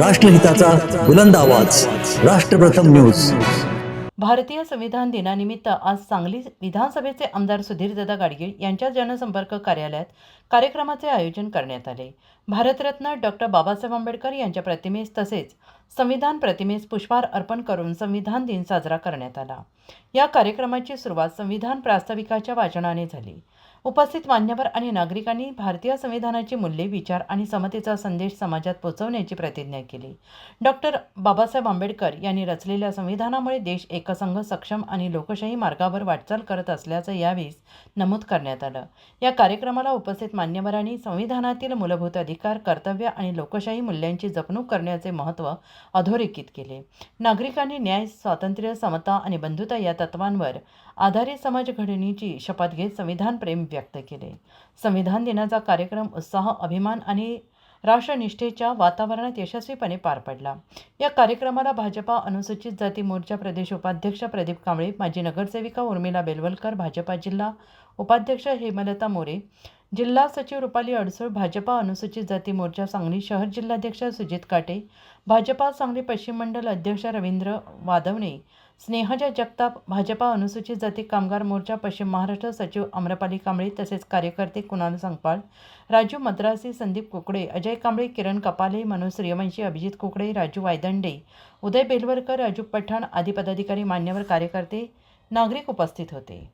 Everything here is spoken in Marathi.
राष्ट्रहिताचा बुलंद आवाज. राष्ट्रप्रथम न्यूज. भारतीय संविधान दिनानिमित्त आज सांगली विधानसभेचे आमदार सुधीरदादा गाडगीळ यांच्या जनसंपर्क कार्यालयात कार्यक्रमाचे आयोजन करण्यात आले. भारतरत्न डॉक्टर बाबासाहेब आंबेडकर यांच्या प्रतिमेस तसेच संविधान प्रतिमेस पुष्पहार अर्पण करून संविधान दिन साजरा करण्यात आला. या कार्यक्रमाची सुरुवात संविधान प्रास्ताविकाच्या वाचनाने झाली. उपस्थित मान्यवर आणि नागरिकांनी भारतीय संविधानाची मूल्ये विचार आणि समतेचा संदेश समाजात पोहोचवण्याची प्रतिज्ञा केली. डॉक्टर बाबासाहेब आंबेडकर यांनी रचलेल्या संविधानामुळे देश एकसंघ सक्षम आणि लोकशाही मार्गावर वाटचाल करत असल्याचं यावेळी नमूद करण्यात आलं. या कार्यक्रमाला उपस्थित मान्यवरांनी संविधानातील मूलभूत अधिकार कर्तव्य आणि लोकशाही मूल्यांची जपणूक करण्याचे महत्त्व अधोरेखित केले. नागरिकांनी न्याय स्वातंत्र्य समता आणि बंधुता या तत्वांवर आधारित समाज घडवणीची शपथ घेत संविधान प्रेम व्यक्त केले. संविधान दिनाचा कार्यक्रम उत्साह अभिमान आणि राष्ट्रनिष्ठेच्या वातावरणात यशस्वीपणे पार पडला. या कार्यक्रमाला भाजपा अनुसूचित जाती मोर्चा प्रदेश उपाध्यक्ष प्रदीप कांबळे माजी नगरसेविका उर्मिला बेलवलकर भाजपा जिल्हा उपाध्यक्ष हेमलता मोरे जिल्हा सचिव रुपाली अडसूळ भाजपा अनुसूचित जाती मोर्चा सांगली शहर जिल्हाध्यक्ष सुजित काटे भाजपा सांगली पश्चिम मंडल अध्यक्ष रवींद्र वादवणे स्नेहजा जगताप भाजपा अनुसूचित जाती कामगार मोर्चा पश्चिम महाराष्ट्र सचिव आम्रपाली कांबळे तसेच कार्यकर्ते कुणाल संगपाळ राजू मद्रासी संदीप कुकडे अजय कांबळे किरण कपाले मनोज सूर्यवंशी अभिजित कुकडे राजू वायदंडे उदय बेलवरकर राजू पठाण आदी पदाधिकारी मान्यवर कार्यकर्ते नागरिक उपस्थित होते.